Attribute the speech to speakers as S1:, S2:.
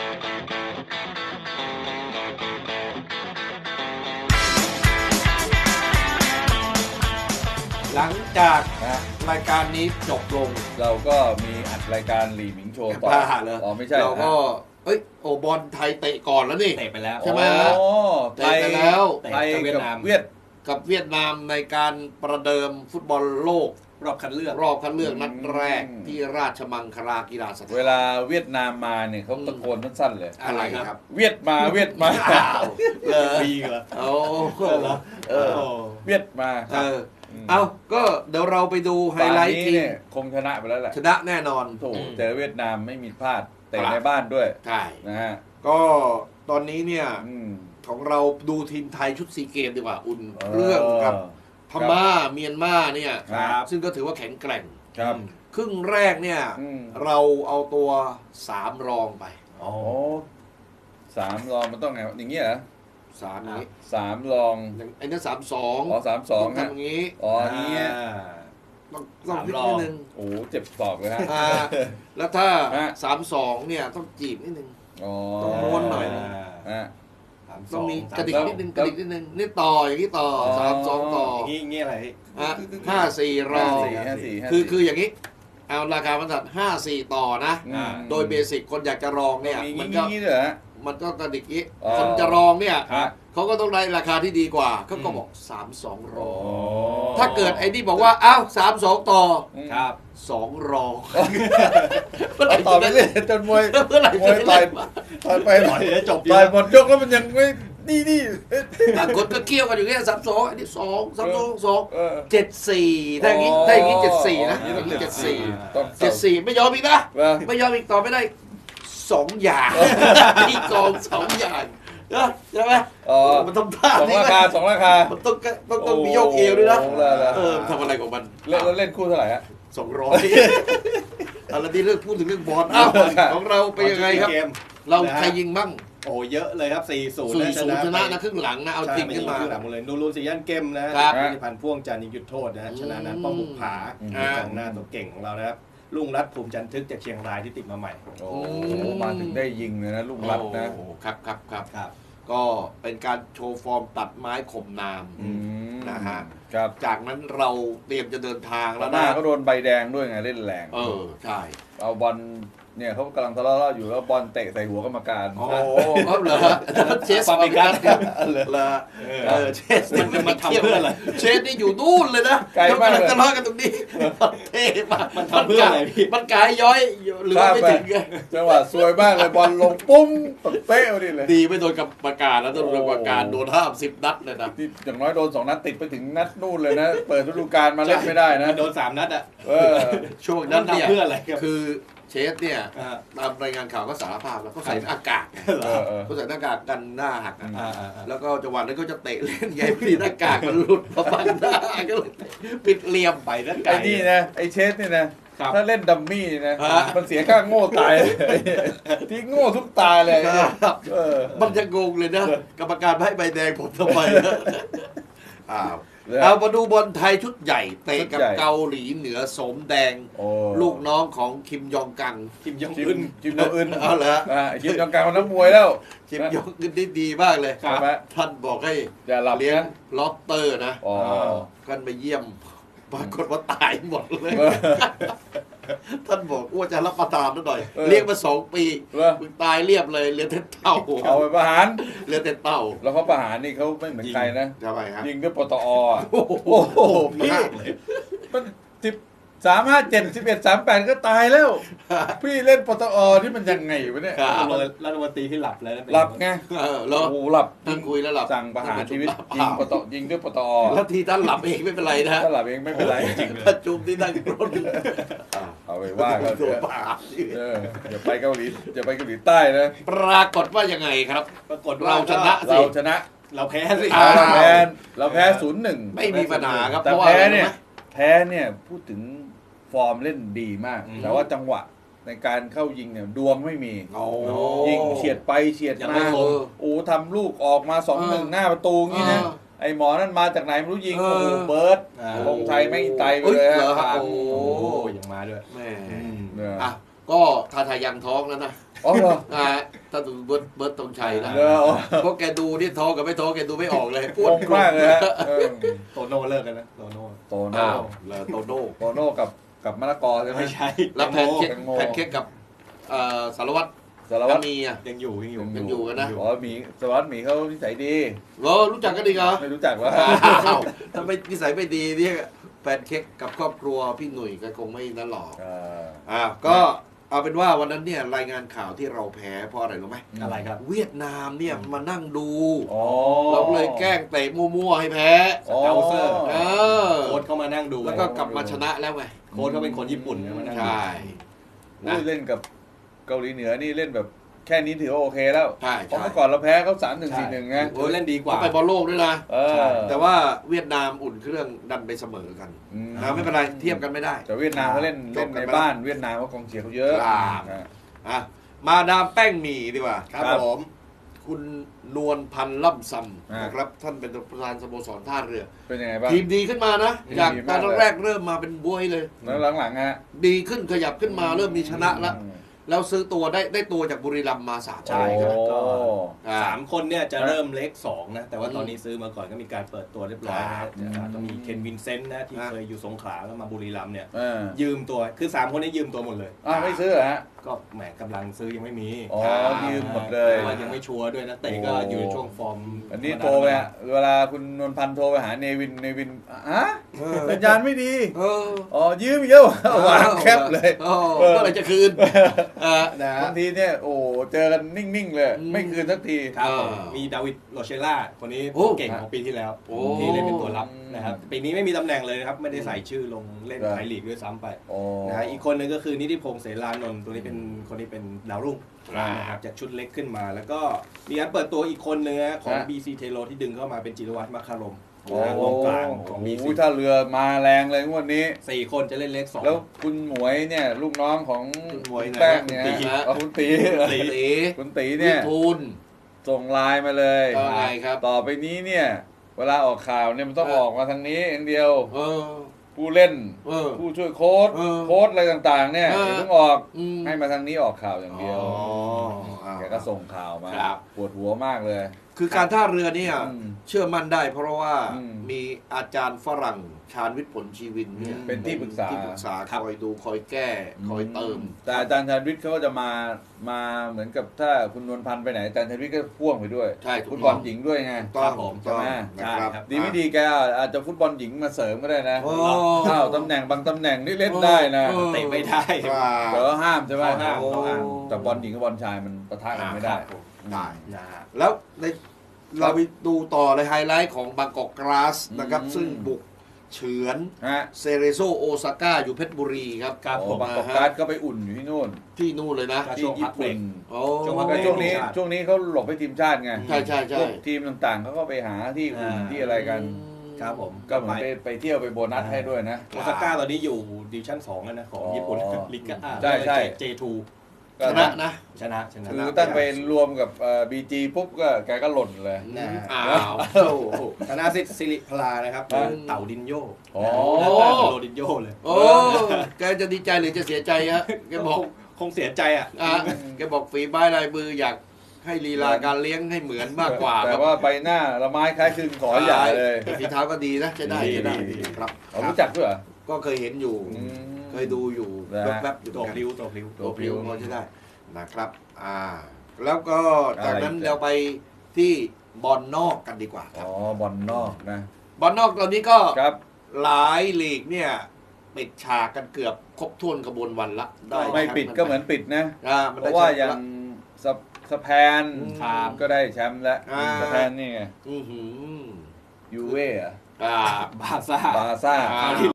S1: หลังจาก
S2: นะ
S1: รายการนี้จบลง
S2: เราก็มีอัดรายการหลีหมิงโชว์ต่อ
S1: บ้าเหรอ
S2: อ๋อไม่ใช่
S1: เราก็ เอ้ยโอบอลไทยเตะก่อนแล้วนี่
S3: เตะไปแล้ว
S1: ใช่ไหม
S2: อ๋อ
S1: เตะไปแล้ว
S2: ไทย
S3: เตะกับเวีย
S2: กับ
S3: ดนาม
S2: เวียด
S1: กับเวียดนามในการประเดิมฟุตบอลโลก
S3: รอบคัดเลือก
S1: รอบคัดเลือกนัดแรก
S2: อืม
S1: ที่ราชมังคลากีฬาสถาน
S2: เวลาเวียดนามมาเนี่ยเขาตะโกนสั้นๆเลย
S1: อะไรครับ
S2: เวียดมาเวียดมา
S1: อ้าวเหรอ
S3: ปีเหรอ
S1: โอ้โห
S2: เออเวียดมา
S1: เออเอาก็เดี๋ยวเราไปดูไฮไลท์
S2: ป่านนี้
S1: ทีม
S2: เนี่ยคงชนะไปแล้วแหละ
S1: ชนะแน่นอน
S2: โถเจอเวียดนามไม่มีพลาดแต่
S1: ครับ
S2: ในบ้านด้วย
S1: ใช่
S2: นะฮะ
S1: ก็ตอนนี้เนี่ย
S2: อืม
S1: ของเราดูทีมไทยชุดซีเกมดีกว่าอุ่นเครื่องกับ พม่าเมียนมาเนี่ย
S2: ครับ
S1: ซึ่งก็ถือว่าแข็งแกร่ง
S2: ครับ
S1: ครึ่งแรกเนี่ย
S2: อืม
S1: เราเอาตัวสามรองไป
S2: โอ้สามรองมันต้องไงอย่างเงี้ยเหรอ
S1: สามนี้
S2: สามรอง
S1: อย่างไอ้นั่นสามสอง
S2: อ๋อสามสอง
S1: ต้อง
S2: ฮะ
S1: ทำอย่างนี้
S2: อ๋ออย่างเงี้ย
S1: ต้องต้อง
S3: สาม
S1: นิด
S3: รอง
S1: นึง
S2: โอ้โหเจ็บศอกเลยฮะ
S1: อ่าแล้วถ้า
S2: ฮะ
S1: สามสองเนี่ยต้องจีบนิดนึง
S2: อ๋อ
S1: ต้องม้วนหน่อย
S2: ฮะ
S1: ต้องมีกระดิก
S2: แล้ว
S1: นิดนึงกระดิกนิดนึงนี่ต่ออย่างนี้ต่ออ
S2: อ
S1: สามสองต่อ
S3: อย่างงี้อย่างงี้อะไร
S1: ฮะห้าสี่รอ
S2: ห้าสี่ห้าสี่ห้า
S1: คือ
S2: สี่
S1: คืออย่างนี้ เอาราคาบรรทัดห้าสี่ต่อนะ
S2: อืม
S1: โดยเบสิกคนอยากจะรองเนี่ย
S2: มี
S1: มัน
S2: งี้
S1: ก็
S2: งี้ด้วยเหรอฮะ
S1: มันก็กระดิกอีก
S2: อ๋อ
S1: คนจะรองเนี่ย
S2: ฮะ
S1: เขาก็ต้องได้ราคาที่ดีกว่าเขาก็บอกสามสองรอง
S2: อ๋อ
S1: ถ้าเกิดไอ้นี่บอกว่าอ้าวสามสองต่อ
S2: อืม
S3: ครับ
S1: สองรองเมื่อไหร่
S2: ต่อไป
S1: จะ
S2: เรื่
S1: ได้
S2: อยจนมวย
S1: เมื่อไหร่
S2: มวย
S1: จะ
S2: ต่อ
S1: ได้
S2: ยต่อยไป
S3: ต่อยแล้วจบดี
S2: ต่อยหมดยกแล้วมันยังไม่นี่นี่เอ๊ะ
S1: บางคนก็เกี่ยวกันอยู่แค่สามสองอันนี้สองสามสองสอง
S2: เออ
S1: เจ็ดสี่ถ้าอย่างนี้ถ้าอย่างนี้เจ็ดสี่นะอย่างนี้เจ็ดสี่
S2: ต้อง
S1: เจ็ดสี่ไม่ยอมอีกนะ
S2: ว่า
S1: ไม่ยอมอีกต่อไม่ได้ สองอย่างที่กองสองอย่างนะใช่ไหม
S2: อ๋อ
S1: มันต้องท่า
S2: สอง
S1: นี้
S2: รา
S1: นะ
S2: คาสองราคา
S1: มันต้องต้องต้องมีโยกเอวด้วยนะ
S2: โอ้โหแล้วแล้ว
S1: เออทำอะไรของมัน
S2: เล่นแล้วเล่นคู่เท่าไหร่ฮะ
S1: สองร้อยอะไรที่เรื่องพูดถึงเรื่องบอลอ้าวของเราเป็นยังไงครับ
S3: เกม
S1: เรา
S3: นะฮะ
S1: ใครยิงบ้าง
S3: โอ้เยอะเลยครับ 4-0
S1: สี่ศูนย์ชนะนะครึ่งหลังนะ เอาจริงขึ้นมา
S3: ใช่ไยิงครึ่งหลังหมดเลยนูรูนซียันเกมนะครับนิพันธ์พ่วงจันทร์ยิงจุดโทษนะฮะ
S1: อืม
S3: ชนะนั้นป้องบุกผา
S2: อืม
S3: กองหน้าตัวเก่งของเรานะครับ ลุงรัตน์ภูมิจันทึกจากเชียงรายที่ติดมาใหม่
S2: โอ้โหมาถึงได้ยิงเลยนะลูกรัดนะ
S1: โอ้ครับครับครับ
S3: ครับ
S1: ก็เป็นการโชว์ฟอร์มตัดไม้ข่มนาม
S2: อืม
S1: นะฮะ
S2: ครับ
S1: จากนั้นเราเตรียมจะเดินทาง
S2: แล้
S1: แล้วว
S2: หน้า
S1: นะ
S2: เขาโดนใบแดงด้วยไงเล่นแรง
S1: เออ ใช่
S2: เอาบอลเนี่ยเขากำลังทะเลาะอยู่แล้วบอลเตะใส่หัวกรรมการ
S1: โอ้เอาเหรอเชส
S3: ฟาบิกัส
S1: ครับเหรอ
S3: เออ
S1: เออเชส
S3: มันจะมาทำเพื่ออะไร
S1: เชสนี่อยู่นู่นเลยนะ
S2: ไกลมากเลย
S1: ทะเลาะกันตรงนี้เท่มาก
S3: มันทำเพื่ออะไรพี่
S1: มันกายย้อยหรือว่าไม่ถึงไง
S2: จังหวะสวยมากเลยบอลลงปุ้งตกเป๊ะพอดีเลย
S1: ดีไม่โดนกรรมการแล้วโดนกรรมการโดนห้ามสิบนัดเลยนะ
S2: ที่อย่างน้อยโดนสองนัดติดไปถึงนัดนู่นเลยนะ เปิดฤดูกาลมาเล่นไม่ได้นะ
S3: มันโดนสามนัดอะ
S2: เออ
S1: ช่วง
S3: มั
S1: นั้น
S3: น
S1: เนี่ย
S3: ทำเพื่ออะไรครับ
S1: คือ เชสเนี่ย
S3: อ่า
S1: ตามรายงานข่าวก็สารภาพแล้วเขาใส่หน้ากากไง
S2: เออเออ
S1: เขาใส่หน้ากากกันหน้าหักอะ
S3: อ่าอ่าอ่า
S1: แล้วก็จังหวะนั้นก็จะเตะเล่นไงพอดีหน้ากากมันหลุดมาบังหน้าก็เลยปิดเหลี่ยม
S3: ไปนั่นไกล
S2: ไอ้นี่นะไอ้เชสนี่นะ
S3: ครับ
S2: ถ้าเล่นดัมมี่นี่นะ
S1: ฮะ
S2: มันเสียค่าโง่ตายเลยที่โง่ทุกตายเลย
S1: ครับ
S2: เออ
S1: มันจะงงเลยนะ กรรมการให้ใบแดงผมทำไมนะอ้าว
S2: เลย
S1: เอามาดูบอลไทยชุดใหญ่เตะกับ
S2: ชุดใหญ่
S1: เกาหลีเหนือสมแดง
S2: โอ้
S1: ลูกน้องของคิมยองกัง
S3: คิมยอง
S2: จิ
S3: อึ
S2: ม
S3: น
S2: จิมโนอึน
S1: เอาเหรอ
S2: อ่าจิมยองกลางมันนักมวยแล้ว
S1: คิมยองอึนได้ดีมากเลย
S2: ใช่ไหม
S1: ท่านบอกให้
S2: อย่าหลับ
S1: เลี้ยง
S2: นะ
S1: ล็อบสเตอร์นะ
S2: อ๋อ
S1: ท่านไปเยี่ยมปรากฏว่าตายหมดเลย
S2: เออ
S1: ท่านบอกว่าจะรับประทานนิดหน่อย
S2: เออ
S1: เลี้ยงมาสองปี
S2: เหรอ
S1: มึงตายเรียบเลยเหลือแต่เต่า
S2: เอาไปประหาร
S1: เหลือแต่เต่า
S2: แล้วเขาประหารนี่เขาไม่เหมือนใครนะ
S1: ทำไมครับ
S2: ยิงด้วยปตออะ
S1: โอ้โห
S2: โอ้โหพี่
S1: มากเลย
S2: มันสิบสามห้าเจ็ดสิบเอ็ดสามแปดก็ตายแล้ว พี่เล่นปตอที่มันยังไงวะเนี่ย
S1: ครับ
S3: รัฐมนตรีที่หลับแล้วนั่นเอง
S2: หลับไง
S1: เออแล้ว
S2: โอ้โหหลับ
S1: ท่านคุยแล้วหลับ
S2: สั่งประหารชีวิต
S1: ท่าน
S2: ยิงป
S1: ประ
S2: ตอยิงด้วยปตอ
S1: แล้วทีท่านหลับเองไม่เป็นไรนะ
S2: ถ้าหลับเองไม่เป็นไร
S1: ประชุมที่นั่งรถ
S2: เอา ไปว่าเขา
S1: ตั
S2: เถ
S1: ว
S2: อะ
S1: ป่า
S2: เอออย่าไปเกาหลีอย่าไปเกาหลีใต้นะ
S1: ปรากฏว่ายังไงครับ
S3: ปรากฏว่า
S1: เราชนะสิ
S2: เราชนะ
S3: เราแพ้สิ
S1: อ่า
S2: เราแพ้เราแพ้ศูนย์หนึ่ง
S1: ไม่มีปัญหาครับ
S2: แต่
S1: เพราะว่า
S2: แพ้
S1: อะไรรู้
S2: เนี่ย
S1: ไหม
S2: แพ้เนี่ยพูดถึงฟอร์มเล่นดีมาก แต่ว่าจังหวะในการเข้ายิงเนี่ยดวงไม่มี
S1: โอ้
S2: ยิงเฉียดไปเฉียด
S3: ยัง
S2: มา
S3: ไม่คม
S2: โอ้ทำลูกออกมาสองหนึ่งหน้าประตูงี้นะ
S1: เออ
S2: ไอหมอนั่นมาจากไหนไม่รู้ยิง
S1: เออ
S2: โอ้โหเบิร์ด
S3: อ่า
S2: ลงไทยไม่ไตไป
S1: เอ้ย
S2: เลย
S1: เหรอ
S2: ฮะ
S1: ครับ
S3: โอ้
S1: โอ้
S3: โหยัง มาด้วย
S1: แม่
S2: เนี่ย
S1: อะก็ทาทายังท้องแล้วนะ
S2: อ๋อเหรอ
S1: อ่าถ้าดูเบิร์ดเบิร์ดตรงชัยนะ
S2: เหรออ๋อ
S1: เพราะแกดูนี่โทรกับไม่โทรแกดูไม่ออกเลยพู
S2: ง
S1: ด
S2: งมากเลยฮะเออ
S3: โตโน่เลิกกันนะโตโน่
S2: โต
S1: อ้า
S2: โน่
S1: วแล้วโตโน่
S2: โตโน่กับกับมะละกอใช่ไหม
S3: ไม่ใช่
S1: แล้วแพนเค้ก
S2: แตงโม
S1: แพนเค้กกับเอ่อสารวัตร
S2: สารวัตร
S1: มีอะ
S3: ยังอยู่ยังอยู่
S1: ยังอยู่กันนะ
S2: อ๋อหมีสารวัตรหมีเขานิสัยดี
S1: โอ้รู้จักกันดีเหรอ
S2: ไม่รู้จักว่า
S1: อ้าวถ้าไม่นิสัยไม่ดีเนี่ยแพ นเค้กกับครอบครัวพี่หนุ่ยก็คงไม่นั่นหรอก
S2: อ่า
S1: อ้าวก็เอาเป็นว่าวันนั้นเนี่ยรายงานข่าวที่เราแพ้เพราะอะไรรู้ไหม
S3: อะไรครับ
S1: เวียดนามเนี่ยมานั่งดู
S2: อ๋อ
S1: เราเลยแกล้งเตะมั่วๆให้แพ้
S2: อ๋อ
S3: เกาเซอร์
S1: เออ
S3: โค้ชเข้ามานั่งดู
S1: แล้วก็กลับมาชนะแล้วไง
S3: โค้ชเขาเป็นคนญี่ปุ่นนะมานั่งดู
S1: ใช่
S2: อุ้ยเล่นกับเกาหลีเหนือนี่เล่นแบบ แค่นี้ถือว่าโอเคแล้ว
S1: ใช่
S2: เพราะ
S1: ใช่
S2: เมื่อก่อนเราแพ้เขาสามหนึ่งสี่หนึ่งไง
S3: โอ้ยเล่นดีกว่า
S1: เขาไปบอลโลกด้วยนะ
S2: เอ
S3: ใช่
S2: อ
S1: แต่ว่าเวียดนามอุ่นเครื่องดันไปเสมอกัน
S2: อืม
S1: นะไม่เป็นไรเทียบกันไม่ได้
S2: แต่เวียดนามเขาเล่น
S1: จ
S2: เล่
S1: บ
S2: น
S1: กัน
S2: ใน
S1: ไปแล้ว
S2: บ้านเวียดนามเขากองเชียร์เขาเยอะ
S1: ครับ
S2: อะ
S1: อะมาดามแป้งหมี่ดีกว่า
S3: ครับ
S2: ครับ
S3: ผม
S1: คุณนวลพันธ์ล่ำซ
S2: อ่าำ
S1: นะครับท่านเป็นประธานสโมสรท่าเรือ
S2: เป็นยังไงบ้าง
S1: ทีมดีขึ้นมานะ
S2: ทีม
S1: จาก
S2: ดี
S1: ต
S2: มา
S1: อกน
S2: เลย
S1: แรกเริ่มมาเป็นบวยเลย
S2: แล้วหลังๆฮะ
S1: ดีขึ้นขยับขึ้นมาเริ่มมีชนะแล้ว
S2: อืม
S1: แล้วซื้อตัวได้ได้ตัวจากบุรีรัมย์มาสาม
S3: ใช่ครับ
S2: โอ้
S3: ก็
S1: อ่า
S3: สามคนเนี่ยจะ
S2: ครับ
S3: เริ่มเล็กสองนะ แต่ว่า
S1: อืม
S3: ตอนนี้ซื้อมาก่อนก็มีการเปิดตัวเรียบร้อย
S1: ครั
S3: นะ
S1: บ
S3: อ่าก็มีเคนวินเซนต์นะ ที่
S1: ครับ
S3: เคยอยู่สงขลาแล้วมาบุรีรัมย์เนี่ย
S2: เออ
S3: ยืมตัวคือสามคนนี้ยืมตัวหมดเลย
S2: อ้าวไม่ซื้อเหรอฮะ
S3: ก็แหมกำลังซื้อยังไม่มี
S2: อ๋อยืมหมดเลย
S3: พราะว่ายังไม่ชัวร์ด้วยนะเตะก็
S2: โอ้
S3: อยู่ในช่วงฟอร์ม
S2: อันนี้โทรไปฮะเวลาคุณนวลพันธ์โทรไปหาเนวินเนวินฮะ
S1: เออ
S2: สัญญาณไม่ดี
S1: เออ
S2: อ๋อยืมอีกแล้ววางแคปเลย
S1: โอ้เมื่อไหรจะคืนอ่า
S3: นะ
S2: บางทีเนี่ยโอ้เจอกันนิ่งๆเลย
S1: อืม
S2: ไม่คืนสักที
S3: ครับผม
S1: อ่ามี
S3: มีดาวิดโรเชล่าคนนี้
S1: โอ้
S3: เก่งของปีที่แล้ว
S1: โอ้
S3: ที่เล่นเป็นตัวรับนะครับปีนี้ไม่มีตำแหน่งเลยนะครับ ไม่ได้ใส่ชื่อลงเล่น
S2: ครับ
S3: ไทยลีกด้วยซ้ำไป
S2: โอ้
S3: นะฮะอีกคนหนึงก็คือนิติพงษ์เสรานนท์ตัวนี้เป็นคนนี้เป็นดาวรุ่ง
S1: ครับ
S3: นะครับจากชุดเล็กขึ้นมา แล้วก็มีการเปิดตัวอีกคนนึงนะของ
S2: ฮะ
S3: BC เทโลที่ดึงเข้ามาเป็นจิรวัตรมัคคารม
S2: โอ้
S3: นะกองกลางของ
S2: โห
S3: BC
S2: ถ้าเรือมาแรงเลยงวดนี้
S3: สี่คนจะเล่นเล็กสอง
S2: แล้วคุณหมวยเนี่ยลูกน้องของ
S1: คุณหมวยไหน
S2: แป้งเนี่ย
S1: คุณตีฮะ
S2: เอาคุณตี
S1: ตี
S2: คุณตี
S1: วิ
S2: เนี่ย
S1: ทูล
S2: ส่งไลน์มาเลย
S1: ว่าไงครับ
S2: ต่อไปนี้เนี่ย เวลาออกข่าวเนี่ยมันต้อง
S1: เออ
S2: ออกมาทางนี้อย่างเดียว
S1: เออ
S2: ผู้เล่น
S1: เออ
S2: ผู้ช่วยโค้ช
S1: เออ
S2: โค้ชอะไรต่างๆ เนี่ย
S1: เออ
S2: เดี๋ยวต้องออก
S1: อืม
S2: ให้มาทางนี้ออกข่าวอย่างเดียว
S1: อ๋ออ่า
S2: แกก็ส่งข่าวมา
S1: ครับ
S2: ปวดหัวมากเลย
S1: คือการท่าเรือเนี่ย
S2: อืม
S1: เชื่อมั่นได้เพราะว่า
S2: อืม
S1: มีอาจารย์ฝรั่งชาญวิทย์ผลชีวินเนี่ย
S2: เป็นที่ปรึกษา
S1: ที่ปรึกษาคอยดูคอยแก้คอยเติม
S2: แต่อาจารย์ชาญวิทย์เขาก็จะมามาเหมือนกับถ้าคุณนวลพันธ์ไปไหนอาจารย์ชาญวิทย์ก็พ่วงไปด้วย
S1: ใช่ถูก
S2: ฟุต
S1: ต้
S2: บอ
S1: อง
S2: ลหญิงด้วยไง
S1: ต้อง
S3: ครับผม
S1: ต้อง
S2: ใช่ไหม
S1: นะครับ
S3: ครับ
S2: ดีไม่ดีแกอาจจะฟุตบอลหญิงมาเสริมก็ได้นะ
S1: โอ้
S2: อ้าวตำแหน่งบางตำแหน่งนี่เล่นได้นะ
S1: เออ
S3: เตะไม่ได้
S2: แต่ว่าห้ามใช่ไหม
S3: เขาห้ามเขาห้าม
S2: แต่บอลหญิงกับบอลชายมันปะทะกันไม่ได้
S3: ครับผม
S1: ได้
S3: นะฮะ
S1: แล้วในเราไปดูต่อเลยไฮไลท์ของบางกอกกราสนะครับ
S2: อืม
S1: ซึ่งบุกเฉือน
S2: ฮะ
S1: เซเรโซโอซาก้าอยู่เพชรบุรีครับ
S3: ครับ
S2: โอ้
S3: ผม
S2: บางกอกการ์ดก็ไปอุ่นอยู่ที่นู่น
S1: ที่นู่นเลยนะ
S3: ครับ
S2: ที่ญี่ปุ่น
S1: โอ้
S3: ช่วงพัก
S2: ก็
S3: เบรก
S2: ช่วงนี้
S3: ทีมชาติ
S2: ช่วงนี้เขาหลบให้ทีมชาติไง
S1: ใช่ใช่ใช่
S2: พวกทีมต่างๆเขาก็ไปหาที่อุ่น
S3: อ่า
S2: ที่อะไรกัน
S3: ครับผม
S2: ก็เหมือนไปไปเที่ยวไปโบนัสให้ด้วยนะ
S3: โอซาก้าตอนนี้อยู่ดิวิชั่น2แล้วนะของ
S2: อ๋อ
S3: ญี่ปุ่นลิกา
S2: ใช่ใช่
S3: J2
S1: ชนะนะ
S3: ชนะชนะ
S2: คือตั้งไปรวมกับบีจีปุ๊บก็แกก็หล่นเลย
S3: นะฮะ
S1: อ้าวโอ้โห
S3: ชนะสิสิริพลานะครับ
S2: อ่า
S3: เต่าดินโย
S2: อ๋อ
S1: โอ้
S3: โรดินโยเลย
S1: โอ้แกจะดีใจหรือจะเสียใจฮะแกบอก
S3: คงคงเสียใจอะ
S1: อะแกบอกฝีไม้ลายมืออยากให้ลีลาการเลี้ยงให้เหมือนมากกว่า
S2: แต่
S1: ครับ
S2: ว่าใบหน้าละไม้คล้ายคลึงขออย่าเลย
S1: แต่ฝีเท้าก็ดีนะใช้ได้
S3: ดี
S1: ใช้ได้
S3: ดีดี
S1: ครับ
S2: เอารู้จักด้วยเหรอ
S1: ก็เคยเห็นอยู่
S2: อืม
S1: เคยดูอยู่
S2: นะฮะ
S1: แวบๆอยู่
S3: ตัว
S1: เหมือน
S3: พ
S1: กัน
S3: ลิ้ว ตัวพลิ้ว
S1: ตัวพริ้วพอใช้ได้นะครับอ่าแล้วก็จากนั้น
S2: อะไรอีก
S1: เราไปที่บอลนอกกันดีกว่าครั
S2: อ๋
S1: บ
S2: อบอลนอกนะ
S1: บอลนอกตอนนี้ก็
S2: ครับ
S1: หลายลีกเนี่ยปิดฉากกันเกือบครบถ้วนกระบวนวันละได้
S2: ไม่
S1: แชป์
S2: ปิดก็เหมือนปิดนะ
S1: อ่ามัน
S2: เพ
S1: ได้
S2: ราะว่า
S1: แชมป์
S2: อย่าง
S1: ละ
S2: สะสะแพน
S1: ครับ
S2: ก็ได้แชมป์แล้ว
S1: อ่า
S2: สะแพนนี่ไง
S1: อื้อหือ
S2: ยูเว่อะ
S1: อ่า
S3: บาซ่า
S2: บาซ่า
S1: อ่า